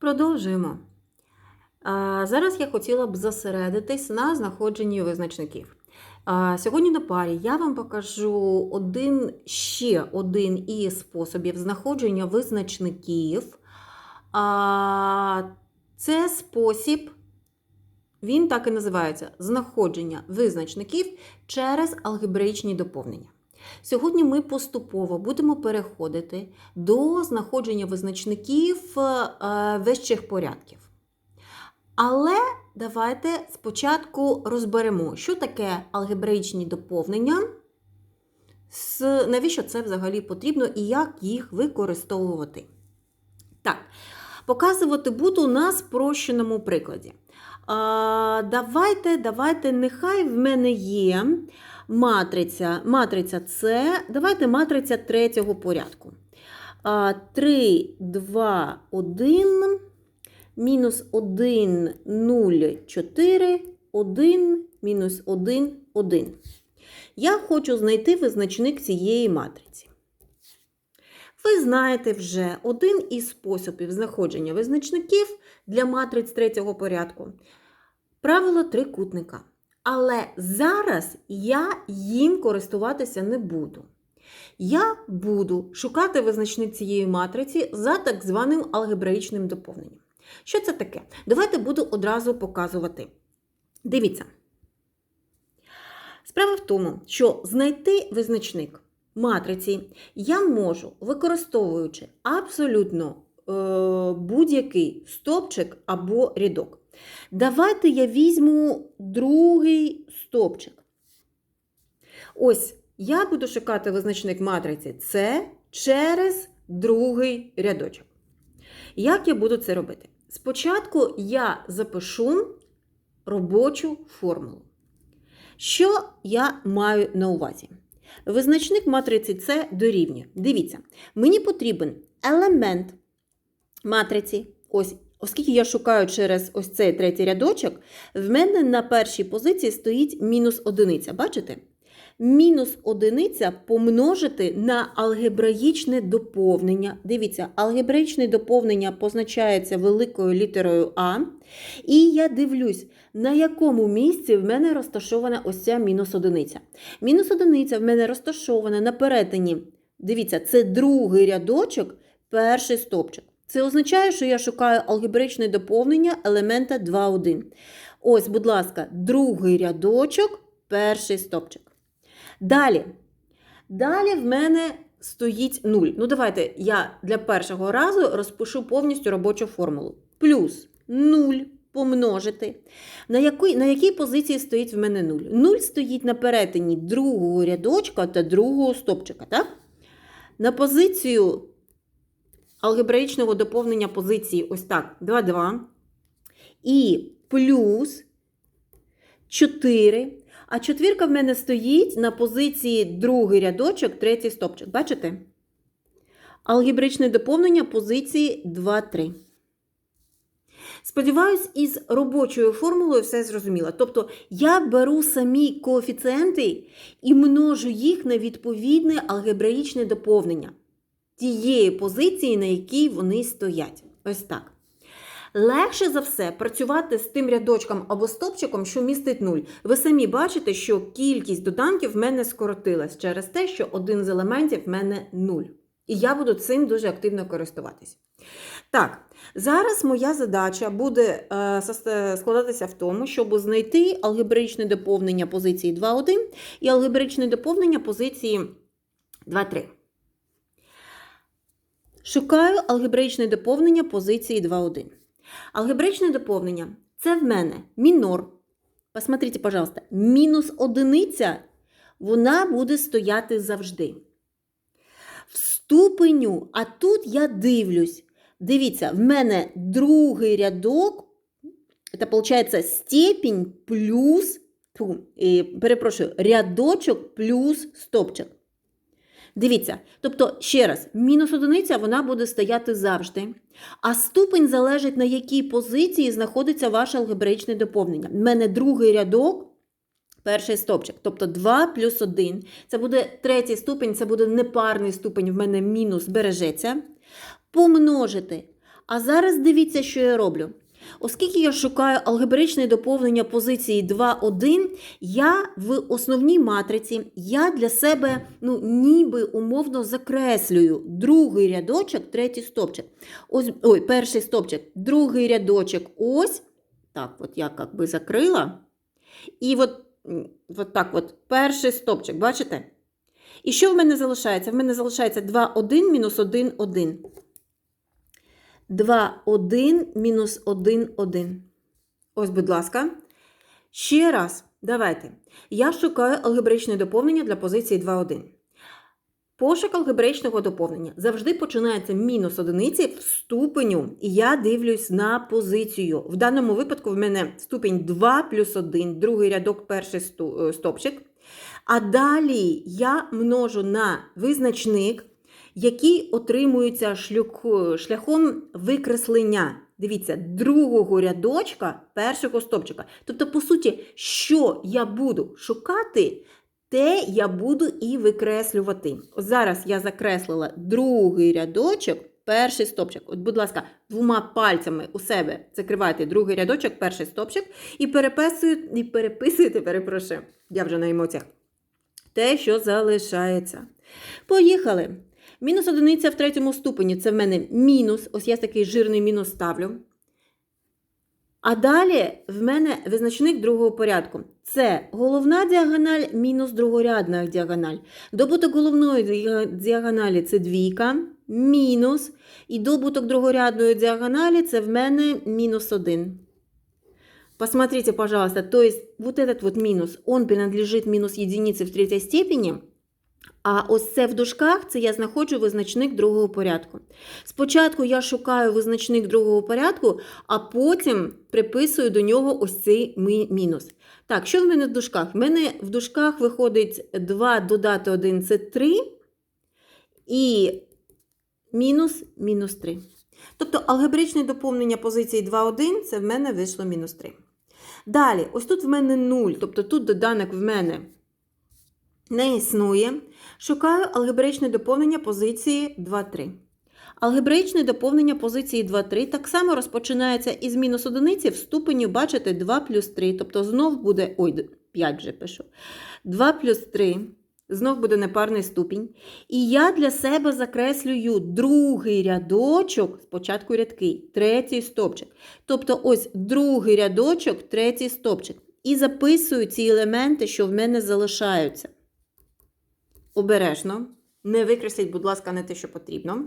Продовжуємо. А, Зараз я хотіла б зосередитись на знаходженні визначників. А, Сьогодні на парі я вам покажу один ще один із способів знаходження визначників. А, Це спосіб, він так і називається знаходження визначників через алгебраїчні доповнення. Сьогодні ми поступово будемо переходити до знаходження визначників е, вищих порядків. Але давайте спочатку розберемо, що таке алгебраїчні доповнення, навіщо це взагалі потрібно і як їх використовувати. Так, показувати буду на спрощеному прикладі. Давайте, давайте, нехай в мене є матриця, матриця С, давайте матриця третього порядку. 3, 2, 1, мінус 1, 0, 4, 1, мінус 1, 1. Я хочу знайти визначник цієї матриці. Ви знаєте вже один із способів знаходження визначників для матриць третього порядку. Правило трикутника. Але зараз я їм користуватися не буду. Я буду шукати визначник цієї матриці за так званим алгебраїчним доповненням. Що це таке? Давайте буду одразу показувати. Дивіться. Справа в тому, що знайти визначник матриці я можу, використовуючи абсолютно е, будь-який стопчик або рядок. Давайте я візьму другий стопчик. Ось я буду шукати визначник матриці С через другий рядочок. Як я буду це робити? Спочатку я запишу робочу формулу. Що я маю на увазі? Визначник матриці С дорівнює. Дивіться, мені потрібен елемент матриці. Ось, оскільки я шукаю через ось цей третій рядочок, в мене на першій позиції стоїть мінус одиниця. Бачите? Мінус одиниця помножити на алгебраїчне доповнення. Дивіться, алгебраїчне доповнення позначається великою літерою А. І я дивлюсь, на якому місці в мене розташована ось ця мінус одиниця. Мінус одиниця в мене розташована на перетині. Дивіться, це другий рядочок, перший стопчик. Це означає, що я шукаю алгебраїчне доповнення елемента 2,1. Ось, будь ласка, другий рядочок, перший стопчик. Далі. Далі в мене стоїть 0. Ну, давайте я для першого разу розпишу повністю робочу формулу. Плюс 0 помножити. На якій, на якій позиції стоїть в мене 0? 0 стоїть на перетині другого рядочка та другого стопчика. Так? На позицію алгебраїчного доповнення позиції ось так, 2, 2. І плюс 4. А четвірка в мене стоїть на позиції другий рядочок, третій стопчик. Бачите? Алгебричне доповнення позиції 2, 3. Сподіваюсь, із робочою формулою все зрозуміло. Тобто я беру самі коефіцієнти і множу їх на відповідне алгебраїчне доповнення тієї позиції, на якій вони стоять. Ось так. Легше за все працювати з тим рядочком або стопчиком, що містить 0. Ви самі бачите, що кількість доданків в мене скоротилась через те, що один з елементів в мене 0. І я буду цим дуже активно користуватись. Так, зараз моя задача буде е, складатися в тому, щоб знайти алгебраїчне доповнення позиції 2,1 і алгебраїчне доповнення позиції 2,3. Шукаю алгебраїчне доповнення позиції 2,1. Алгебраїчне доповнення це в мене мінор. Посмотрите, пожалуйста, мінус одиниця, вона буде стояти завжди. В ступеню, а тут я дивлюсь. Дивіться, в мене другий рядок, це виходить степінь плюс, е, перепрошую, рядочок плюс стопчик. Дивіться, тобто, ще раз, мінус одиниця вона буде стояти завжди. А ступень залежить, на якій позиції знаходиться ваше алгебраїчне доповнення. У мене другий рядок, перший стопчик. Тобто 2 плюс 1. Це буде третій ступень, це буде непарний ступень, в мене мінус бережеться. Помножити А зараз дивіться, що я роблю. Оскільки я шукаю алгебричне доповнення позиції 2,1, я в основній матриці я для себе ну, ніби умовно закреслюю другий рядочок, третій стопчик. Ось, ой, перший стопчик, другий рядочок. Ось. Так, от я як би закрила. І от, от так от, перший стопчик, бачите? І що в мене залишається? В мене залишається 2, 1, мінус 1, 1. 2, 1, мінус 1, 1. Ось, будь ласка. Ще раз, давайте. Я шукаю алгебричне доповнення для позиції 2, 1. Пошук алгебричного доповнення завжди починається мінус одиниці в ступеню, і я дивлюсь на позицію. В даному випадку в мене ступінь 2 плюс 1, другий рядок, перший е, стопчик. А далі я множу на визначник, який отримується шлюх- шляхом викреслення. Дивіться, другого рядочка першого стопчика. Тобто, по суті, що я буду шукати, те я буду і викреслювати. Ось Зараз я закреслила другий рядочок, перший стопчик. От, будь ласка, двома пальцями у себе закривайте другий рядочок, перший стопчик, і переписуєте, і переписуєте, перепрошую, я вже на емоціях, те, що залишається. Поїхали. Мінус одиниця в третьому ступені це в мене мінус. Ось я такий жирний мінус ставлю. А далі в мене визначник другого порядку. Це головна діагональ мінус другорядна діагональ. Добуток головної діагоналі це двійка, мінус. І добуток другорядної діагоналі це в мене мінус один. Посмотрите, пожалуйста, то есть вот этот вот минус, он принадлежит минус единиці в третій степені, а ось це в дужках, це я знаходжу визначник другого порядку. Спочатку я шукаю визначник другого порядку, а потім приписую до нього ось цей мі- мінус. Так, що в мене в дужках? В мене в дужках виходить 2 додати 1 це 3, і мінус мінус 3. Тобто алгебричне доповнення позиції 2,1 це в мене вийшло мінус 3. Далі, ось тут в мене 0, тобто тут доданок в мене не існує. Шукаю алгебричне доповнення позиції 2,3. Алгебричне доповнення позиції 2,3 так само розпочинається із мінус одиниці в ступені, бачите, 2 плюс 3. Тобто знов буде, ой, 5 вже пишу. 2 плюс 3. Знов буде непарний ступінь. І я для себе закреслюю другий рядочок, спочатку рядки, третій стопчик. Тобто ось другий рядочок, третій стопчик. І записую ці елементи, що в мене залишаються. Обережно. Не викресліть, будь ласка, не те, що потрібно.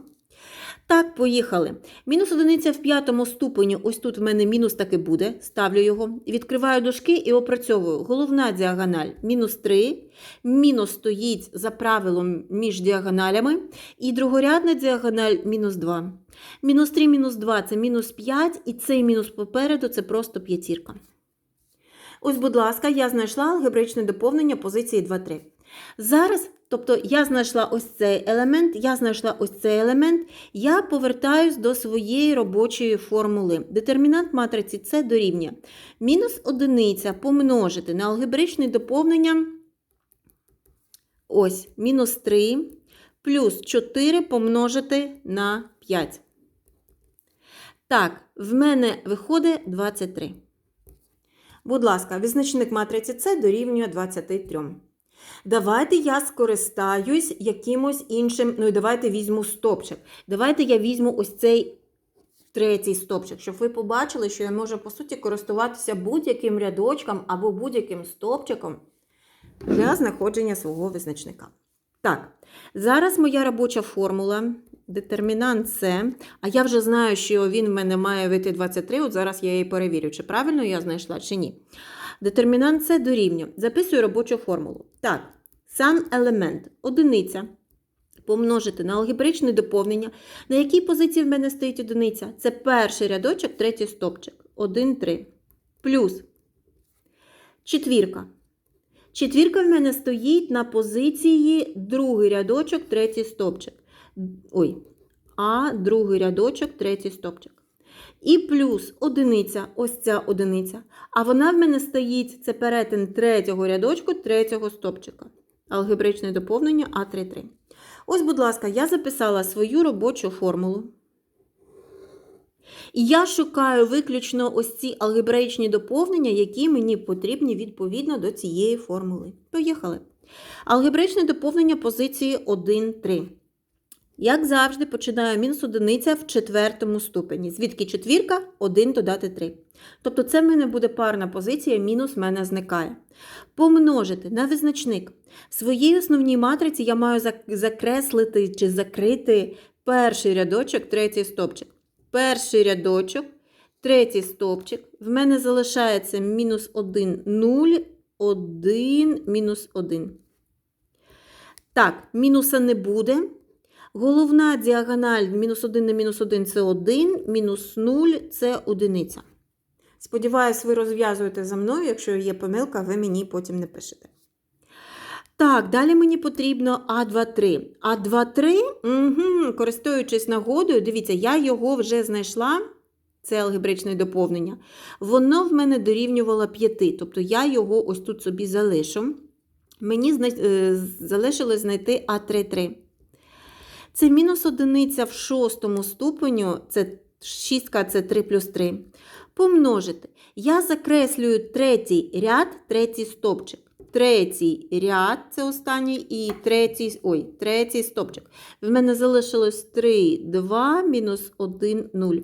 Так, поїхали. Мінус одиниця в п'ятому ступені. Ось тут в мене мінус таки буде. Ставлю його. Відкриваю дужки і опрацьовую. Головна діагональ мінус 3. Мінус стоїть за правилом між діагоналями. І другорядна діагональ мінус 2. Мінус 3, мінус 2 це мінус 5. І цей мінус попереду це просто п'ятірка. Ось, будь ласка, я знайшла алгебричне доповнення позиції 2-3. Зараз, тобто я знайшла ось цей елемент, я знайшла ось цей елемент, я повертаюсь до своєї робочої формули. Детермінант матриці С дорівнює. Мінус одиниця помножити на алгебричне доповнення. Ось, мінус 3 плюс 4 помножити на 5. Так, в мене виходить 23. Будь ласка, визначник матриці С дорівнює 23. Давайте я скористаюсь якимось іншим. Ну і давайте візьму стопчик. Давайте я візьму ось цей третій стопчик, щоб ви побачили, що я можу, по суті, користуватися будь-яким рядочком або будь-яким стопчиком для знаходження свого визначника. Так, зараз моя робоча формула. Детермінант С. А я вже знаю, що він в мене має вийти 23. От зараз я її перевірю, чи правильно я знайшла, чи ні. Детермінант С дорівнює. Записую робочу формулу. Так, сам елемент одиниця помножити на алгебричне доповнення. На якій позиції в мене стоїть одиниця? Це перший рядочок, третій стопчик. 1, 3. Плюс четвірка. Четвірка в мене стоїть на позиції другий рядочок, третій стопчик. Ой, а другий рядочок, третій стопчик. І плюс одиниця, ось ця одиниця. А вона в мене стоїть, це перетин третього рядочку, третього стопчика. Алгебричне доповнення А33. Ось, будь ласка, я записала свою робочу формулу. І я шукаю виключно ось ці алгебраїчні доповнення, які мені потрібні відповідно до цієї формули. Поїхали. Алгебраїчне доповнення позиції 1, 3. Як завжди, починаю мінус одиниця в четвертому ступені. Звідки четвірка? 1 додати 3. Тобто це в мене буде парна позиція, мінус в мене зникає. Помножити на визначник. В своїй основній матриці я маю закреслити чи закрити перший рядочок, третій стопчик. Перший рядочок, третій стопчик. В мене залишається мінус 1, 0, 1, мінус 1. Так, мінуса не буде. Головна діагональ мінус 1 на мінус 1 це 1, мінус 0 це одиниця. Сподіваюсь, ви розв'язуєте за мною. Якщо є помилка, ви мені потім не пишете. Так, далі мені потрібно А23. А23, угу, користуючись нагодою, дивіться, я його вже знайшла. Це алгебричне доповнення. Воно в мене дорівнювало 5, тобто я його ось тут собі залишу. Мені е, залишилось знайти А33. Це мінус одиниця в шостому ступеню, це шістка це 3 плюс 3. Помножити. Я закреслюю третій ряд, третій стопчик. Третій ряд це останній, і третій, ой, третій стопчик. В мене залишилось 3, 2, мінус 1, 0.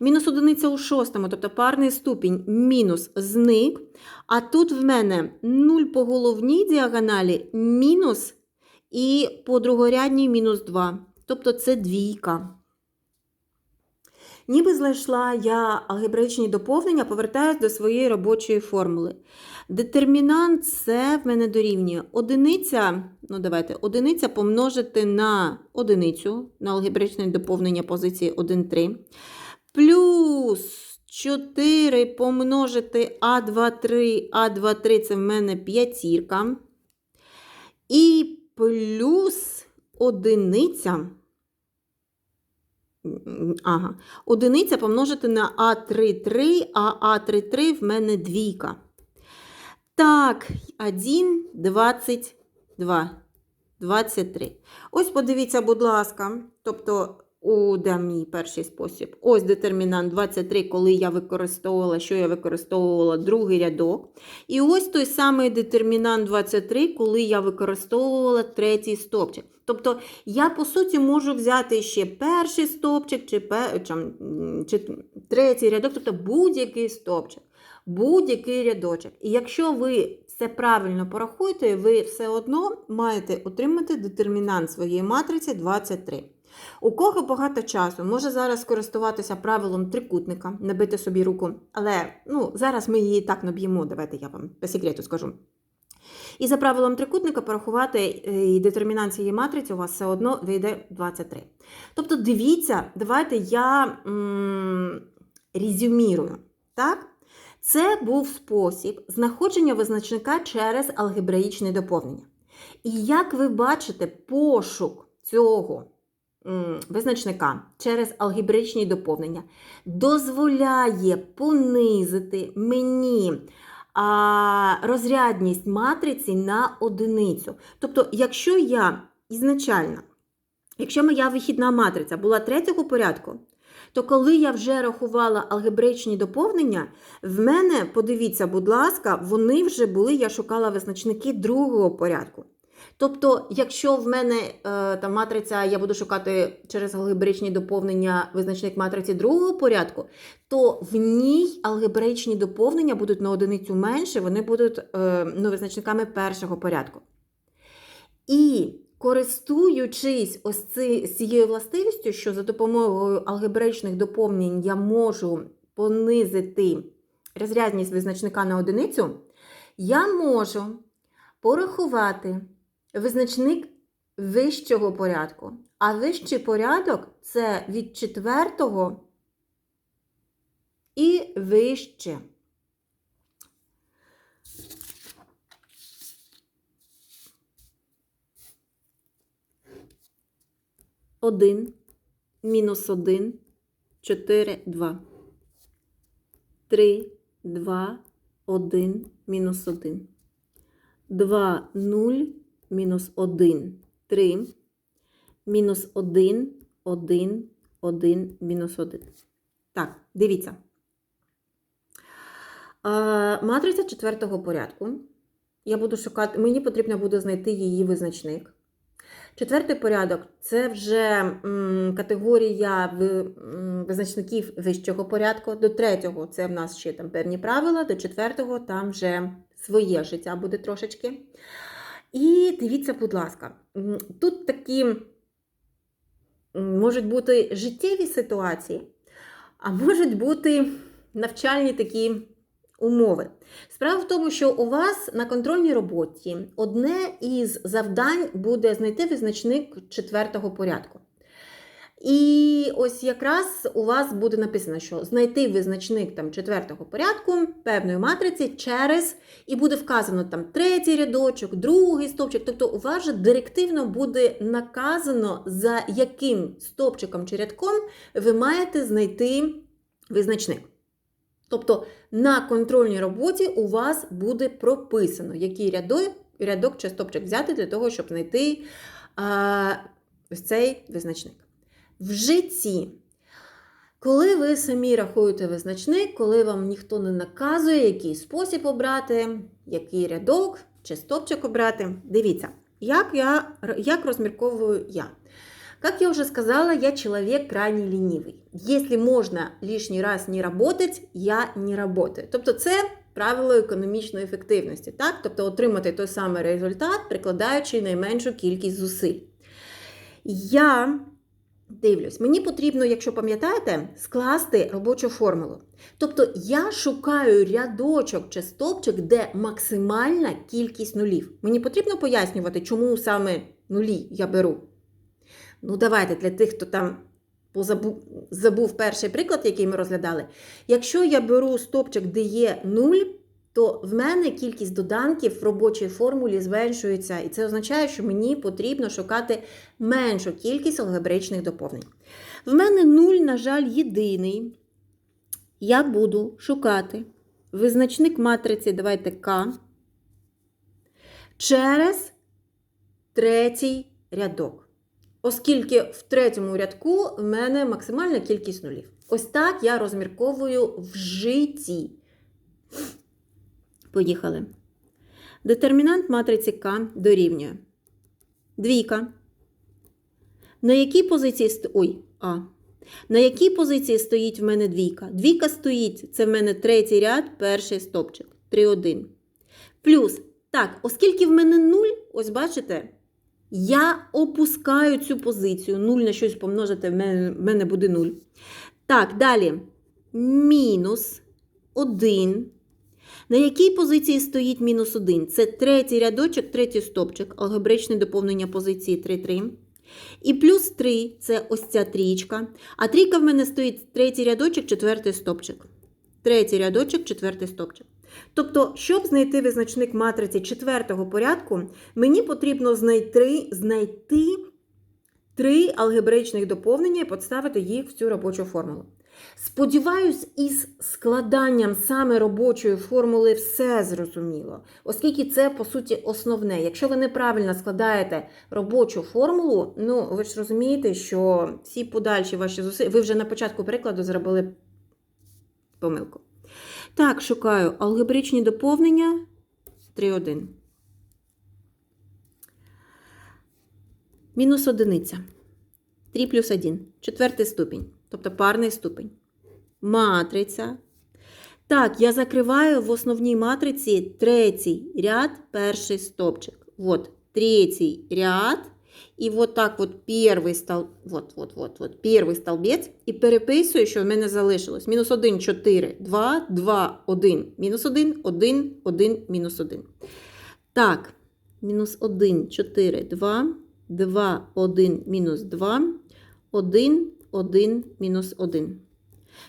Мінус одиниця у шостому, тобто парний ступінь, мінус зник. А тут в мене 0 по головній діагоналі, мінус і по другорядній мінус 2. Тобто це двійка. Ніби знайшла я алгебраїчні доповнення, повертаюсь до своєї робочої формули. Детермінант це в мене дорівнює одиниця, ну давайте, одиниця помножити на одиницю, на алгебраїчне доповнення позиції 1, 3, плюс 4 помножити А23, А23 це в мене п'ятірка. І плюс одиниця. Ага. Одиниця помножити на А33, а А33 в мене двійка. Так, 1, 22, 23. Ось подивіться, будь ласка. Тобто, у де мій перший спосіб. Ось детермінант 23, коли я використовувала, що я використовувала другий рядок. І ось той самий детермінант 23, коли я використовувала третій стопчик. Тобто я, по суті, можу взяти ще перший стопчик, чи, пе- чи, третій рядок, тобто будь-який стопчик, будь-який рядочок. І якщо ви все правильно порахуєте, ви все одно маєте отримати детермінант своєї матриці 23. У кого багато часу, може зараз користуватися правилом трикутника, набити собі руку, але ну, зараз ми її так наб'ємо, давайте я вам по секрету скажу. І за правилом трикутника порахувати е, детермінант цієї матриці у вас все одно вийде 23. Тобто, дивіться, давайте я м, резюмірую. Так? Це був спосіб знаходження визначника через алгебраїчне доповнення. І як ви бачите, пошук цього визначника через алгебраїчні доповнення дозволяє понизити мені розрядність матриці на одиницю. Тобто, якщо я ізначально, якщо моя вихідна матриця була третього порядку, то коли я вже рахувала алгебраїчні доповнення, в мене, подивіться, будь ласка, вони вже були, я шукала визначники другого порядку. Тобто, якщо в мене е, там матриця, я буду шукати через алгебраїчні доповнення визначник матриці другого порядку, то в ній алгебраїчні доповнення будуть на одиницю менше, вони будуть е, ну, визначниками першого порядку. І користуючись ось ці, цією властивістю, що за допомогою алгебраїчних доповнень я можу понизити розрядність визначника на одиницю, я можу порахувати визначник вищого порядку. А вищий порядок це від четвертого і вище. Один, мінус один, чотири, два. Три, два, один, мінус один. 2, 0, мінус 1, 3, мінус 1, 1, 1, мінус 1. Так, дивіться. Матриця четвертого порядку. Я буду шукати, мені потрібно буде знайти її визначник. Четвертий порядок це вже категорія визначників вищого порядку. До третього це в нас ще там певні правила, до четвертого там вже своє життя буде трошечки. І дивіться, будь ласка, тут такі можуть бути життєві ситуації, а можуть бути навчальні такі умови. Справа в тому, що у вас на контрольній роботі одне із завдань буде знайти визначник четвертого порядку. І ось якраз у вас буде написано, що знайти визначник там четвертого порядку певної матриці через, і буде вказано там третій рядочок, другий стовпчик. Тобто у вас же директивно буде наказано, за яким стовпчиком чи рядком ви маєте знайти визначник. Тобто на контрольній роботі у вас буде прописано, який рядок, рядок чи стопчик взяти для того, щоб знайти а, цей визначник. В житті, коли ви самі рахуєте визначник, коли вам ніхто не наказує, який спосіб обрати, який рядок чи стопчик обрати, дивіться, як, я, як розмірковую я. Как я уже сказала, я человек крайне ленивый. Если можна лишний раз не работать, я не работаю. Тобто це правило економічної ефективності, так? Тобто отримати той самий результат, прикладаючи найменшу кількість зусиль. Я дивлюсь, мені потрібно, якщо пам'ятаєте, скласти робочу формулу. Тобто я шукаю рядочок чи стопчик, де максимальна кількість нулів. Мені потрібно пояснювати, чому саме нулі я беру. Ну, давайте для тих, хто там забув перший приклад, який ми розглядали. Якщо я беру стопчик, де є 0, то в мене кількість доданків в робочій формулі зменшується. І це означає, що мені потрібно шукати меншу кількість алгебричних доповнень. В мене 0, на жаль, єдиний. Я буду шукати визначник матриці, давайте К, через третій рядок оскільки в третьому рядку в мене максимальна кількість нулів. Ось так я розмірковую в житті. Поїхали. Детермінант матриці К дорівнює. Двійка. На якій позиції. Ой, А. На якій позиції стоїть в мене двійка? Двійка стоїть, це в мене третій ряд, перший стопчик. 3, 1. Плюс, так, оскільки в мене 0, ось бачите, я опускаю цю позицію. 0 на щось помножити, в мене, в мене буде 0. Так, далі. Мінус 1. На якій позиції стоїть мінус 1? Це третій рядочок, третій стопчик, алгебричне доповнення позиції 3-3. І плюс 3 це ось ця трійка. А трійка в мене стоїть третій рядочок, четвертий стопчик. Третій рядочок, четвертий стопчик. Тобто, щоб знайти визначник матриці четвертого порядку, мені потрібно знайти, знайти три алгебричних доповнення і поставити їх в цю робочу формулу. Сподіваюсь, із складанням саме робочої формули все зрозуміло, оскільки це, по суті, основне. Якщо ви неправильно складаєте робочу формулу, ну ви ж розумієте, що всі подальші ваші зусилля, ви вже на початку прикладу зробили помилку. Так, шукаю алгебричні доповнення 3,1. Мінус одиниця. 3 плюс 1. Четвертий ступінь. Тобто парний ступінь. Матриця. Так, я закриваю в основній матриці третій ряд, перший стопчик. Вот, третий ряд. І вот так вот первый стол... вот, вот, вот, вот, первый столбець. І переписую, що в мене залишилось. Мінус 1, 4, 2, 2, 1. Мінус 1, 1, 1, мінус 1. Так, мінус 1, 4, 2, 2, 1, мінус 2, 1, 1, мінус 1.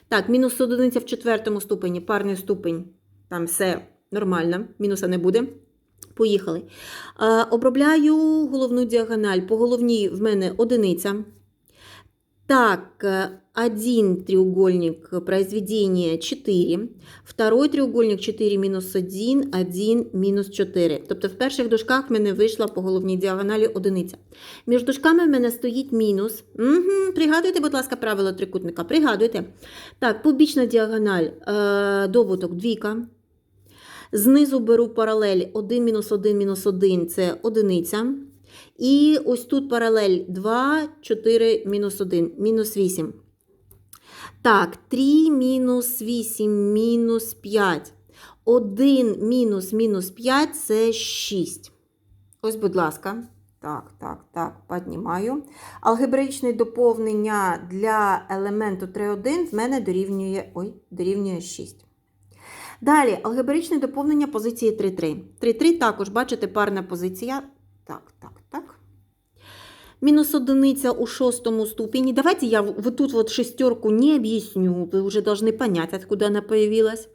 Так, мінус одиниця в четвертому ступені, парний ступень. Там все нормально, мінуса не буде. Поїхали. Обробляю головну діагональ. По головній в мене одиниця. Так, э, один треугольник произведения 4, второй треугольник 4 мінус 1, 1 мінус 4. Тобто в перших дужках в мене вийшла по головній діагоналі одиниця. Між дужками в мене стоїть мінус. Угу, пригадуйте, будь ласка, правило трикутника. Пригадуйте. Так, побічна діагональ, е, добуток двійка. Знизу беру паралель 1 мінус 1 мінус 1 це одиниця. І ось тут паралель 2, 4, мінус 1, мінус 8. Так, 3 мінус 8, мінус 5. 1 мінус мінус 5 це 6. Ось, будь ласка. Так, так, так, піднімаю. Алгебраїчне доповнення для елементу 3,1 в мене дорівнює, ой, дорівнює 6. Далі, алгебраїчне доповнення позиції 3,3. 3,3 також, бачите, парна позиція. Так, так, так. Минус одиница у шестому ступени. Давайте я вот тут вот шестерку не объясню. Вы уже должны понять, откуда она появилась.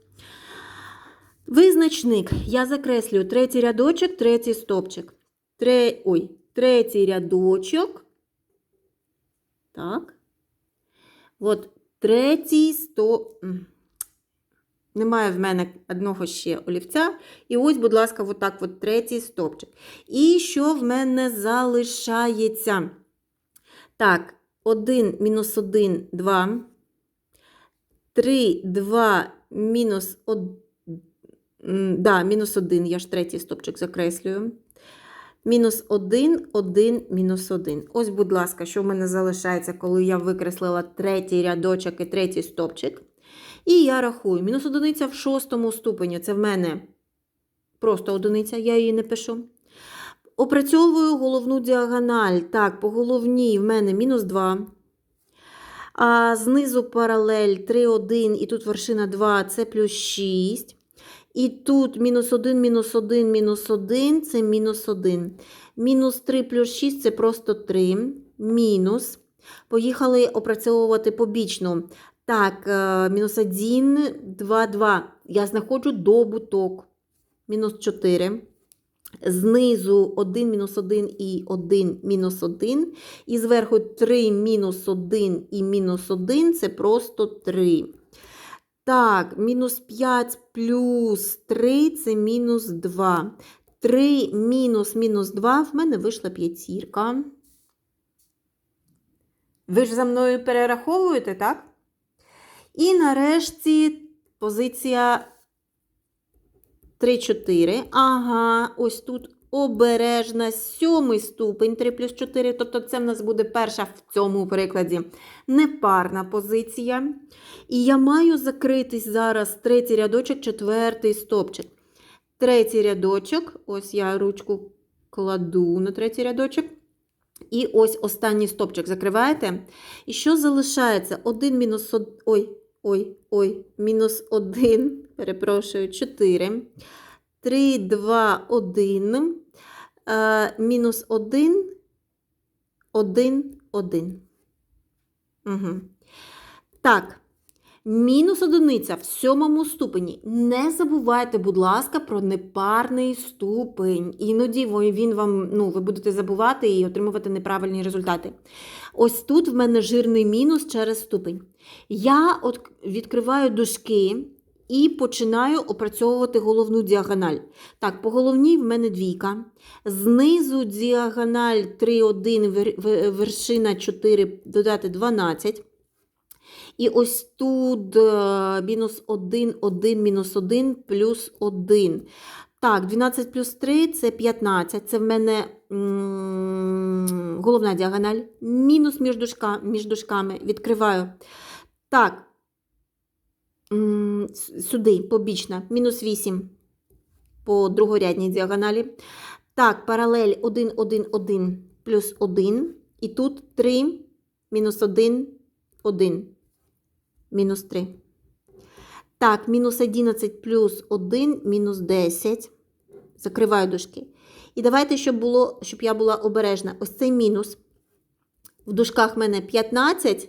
Визначник. Я закреслюю третій рядочок, третій стопчик. Тре... Ой, третій рядочок. Так. От третій сто. Немає в мене одного ще олівця. І ось, будь ласка, от так от третій стопчик. І що в мене залишається? Так, 1 мінус 1, 2. 3, 2, мінус 1. Да, мінус 1, я ж третій стопчик закреслюю. Мінус 1, 1, мінус 1. Ось, будь ласка, що в мене залишається, коли я викреслила третій рядочок і третій стопчик. І я рахую. Мінус одиниця в шостому ступені. Це в мене просто одиниця, я її не пишу. Опрацьовую головну діагональ. Так, по головній в мене мінус 2. А знизу паралель 3, 1, і тут вершина 2 це плюс 6. І тут мінус 1, мінус 1, мінус 1 це мінус 1. Мінус 3 плюс 6 це просто 3. Мінус. Поїхали опрацьовувати побічну. Так, е, мінус 1, 2, 2. Я знаходжу добуток. Мінус 4. Знизу 1 мінус 1 і 1 мінус 1. І зверху 3 мінус 1 і мінус 1 це просто 3. Так, мінус 5 плюс 3 це мінус 2. 3 мінус мінус 2 в мене вийшла п'ятірка. Ви ж за мною перераховуєте, так? І нарешті позиція 3-4. Ага, ось тут обережна, сьомий ступень 3 плюс 4. Тобто це в нас буде перша в цьому прикладі непарна позиція. І я маю закритись зараз третій рядочок, четвертий стопчик. Третій рядочок, ось я ручку кладу на третій рядочок. І ось останній стопчик закриваєте. І що залишається? 1 мінус Ой, ой, ой, мінус 1, перепрошую, 4. 3, 2, 1. Е, мінус 1, 1, 1. Угу. Так. Мінус одиниця в сьомому ступені. Не забувайте, будь ласка, про непарний ступень. Іноді він вам, ну, ви будете забувати і отримувати неправильні результати. Ось тут в мене жирний мінус через ступень. Я відкриваю дужки і починаю опрацьовувати головну діагональ. Так, по головній в мене двійка. Знизу діагональ 3, 1, вершина 4, додати 12. І ось тут е, мінус 1, 1, мінус 1, плюс 1. Так, 12 плюс 3 це 15. Це в мене головна діагональ. Мінус між, дужка, між дужками. Відкриваю. Так, сюди, побічна. Мінус 8 по другорядній діагоналі. Так, паралель 1, 1, 1 плюс 1. І тут 3, мінус 1, 1 мінус 3. Так, мінус 11 плюс 1, мінус 10. Закриваю дужки. І давайте, щоб було, щоб я була обережна. Ось цей мінус. В дужках в мене 15,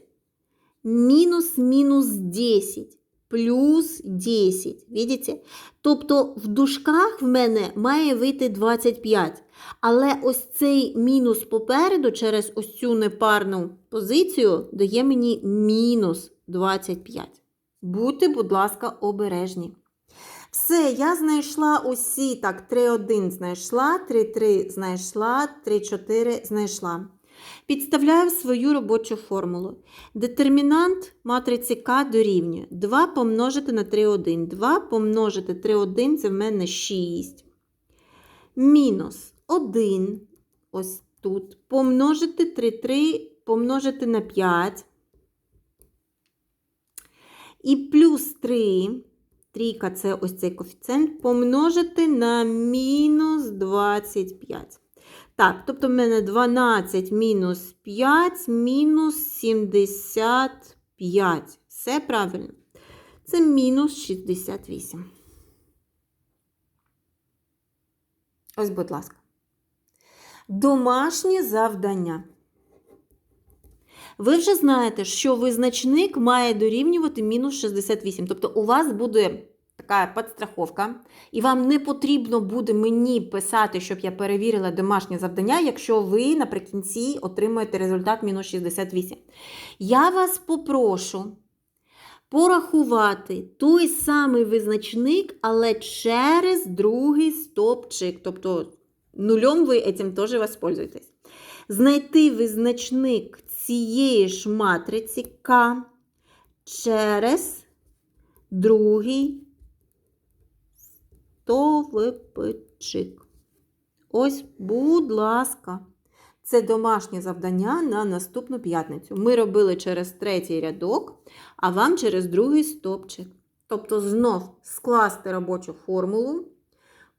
мінус мінус 10, плюс 10. Видите? Тобто в дужках в мене має вийти 25. Але ось цей мінус попереду через ось цю непарну позицію дає мені мінус 25. Будьте, будь ласка, обережні. Все, я знайшла усі. Так, 3,1 знайшла, 3,3 знайшла, 3,4 знайшла. Підставляю свою робочу формулу. Детермінант матриці К дорівнює 2 помножити на 3,1. 2 помножити 3,1 це в мене 6. Мінус 1. Ось тут. Помножити 3,3 помножити на 5. І плюс 3. Трійка це ось цей коефіцієнт, помножити на мінус 25. Так, тобто в мене 12 мінус 5 мінус 75. Все правильно. Це мінус 68. Ось, будь ласка. Домашнє завдання. Ви вже знаєте, що визначник має дорівнювати мінус 68. Тобто у вас буде така підстраховка, і вам не потрібно буде мені писати, щоб я перевірила домашнє завдання, якщо ви наприкінці отримаєте результат мінус 68. Я вас попрошу порахувати той самий визначник, але через другий стопчик. Тобто нульом ви цим теж воспользуєтесь. Знайти визначник цієї ж матриці К через другий стовпчик. Ось, будь ласка, це домашнє завдання на наступну п'ятницю. Ми робили через третій рядок, а вам через другий стопчик. Тобто, знов скласти робочу формулу,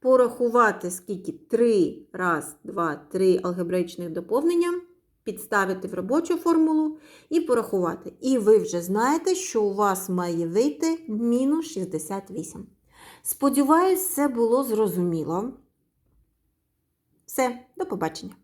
порахувати, скільки 3, раз, 2, 3 алгебраїчних доповнення, підставити в робочу формулу і порахувати. І ви вже знаєте, що у вас має вийти мінус 68. Сподіваюсь, все було зрозуміло. Все, до побачення.